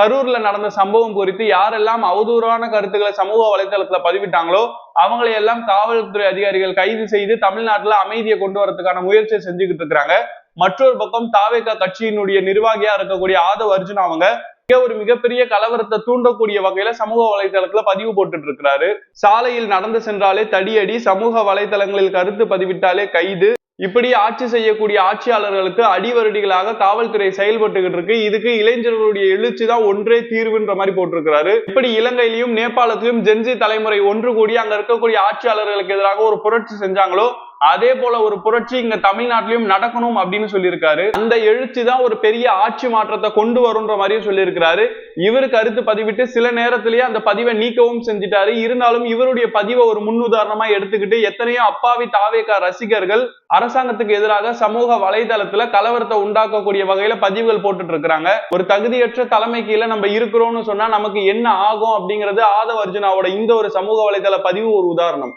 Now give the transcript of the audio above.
கரூர்ல நடந்த சம்பவம் குறித்து யாரெல்லாம் அவதூறான கருத்துக்களை சமூக வலைதளத்துல பதிவிட்டாங்களோ அவங்களை எல்லாம் காவல்துறை அதிகாரிகள் கைது செய்து தமிழ்நாட்டுல அமைதியை கொண்டு வரதுக்கான முயற்சியை செஞ்சுக்கிட்டு இருக்கிறாங்க. மற்றொரு பக்கம் தாவேகா கட்சியினுடைய நிர்வாகியா இருக்கக்கூடிய ஆதவ் அர்ஜுன் அவங்க மிக ஒரு மிகப்பெரிய கலவரத்தை தூண்டக்கூடிய வகையில சமூக வலைதளத்துல பதிவு போட்டுட்டு இருக்கிறாரு. சாலையில் நடந்து சென்றாலே தடியடி சமூக வலைதளங்களில் கருத்து பதிவிட்டாலே கைது. இப்படி ஆட்சி செய்யக்கூடிய ஆட்சியாளர்களுக்கு அடிவருடிகளாக காவல்துறை செயல்பட்டுகிட்டு இருக்கு. இதுக்கு இளைஞர்களுடைய எழுச்சி தான் ஒன்றே தீர்வுன்ற மாதிரி போட்டிருக்கிறாரு. இப்படி இலங்கையிலும் நேபாளத்திலும் ஜென்சி தலைமுறை ஒன்று கூடி அங்க இருக்கக்கூடிய ஆட்சியாளர்களுக்கு எதிராக ஒரு புரட்சி செஞ்சாங்களோ அதே போல ஒரு புரட்சி இங்க தமிழ்நாட்டிலையும் நடக்கணும் அப்படின்னு சொல்லியிருக்காரு. அந்த எழுச்சி தான் ஒரு பெரிய ஆட்சி மாற்றத்தை கொண்டு வரும்ன்ற மாதிரியும் சொல்லியிருக்கிறாரு. இவரு கருத்து பதிவிட்டு சில நேரத்திலேயே அந்த பதிவை நீக்கவும் செஞ்சிட்டாரு. இருந்தாலும் இவருடைய பதிவை ஒரு முன்னுதாரணமா எடுத்துக்கிட்டு எத்தனையோ அப்பாவி தாவேக்கா ரசிகர்கள் அரசாங்கத்துக்கு எதிராக சமூக வலைதளத்துல கலவரத்தை உண்டாக்கக்கூடிய வகையில பதிவுகள் போட்டுட்டு இருக்கிறாங்க ஒரு தகுதியற்ற தலைமை கீழே நம்ம இருக்கிறோம்னு சொன்னா நமக்கு என்ன ஆகும் அப்படிங்கிறது ஆதவ அர்ஜுனாவோட இந்த ஒரு சமூக வலைதள பதிவு ஒரு உதாரணம்.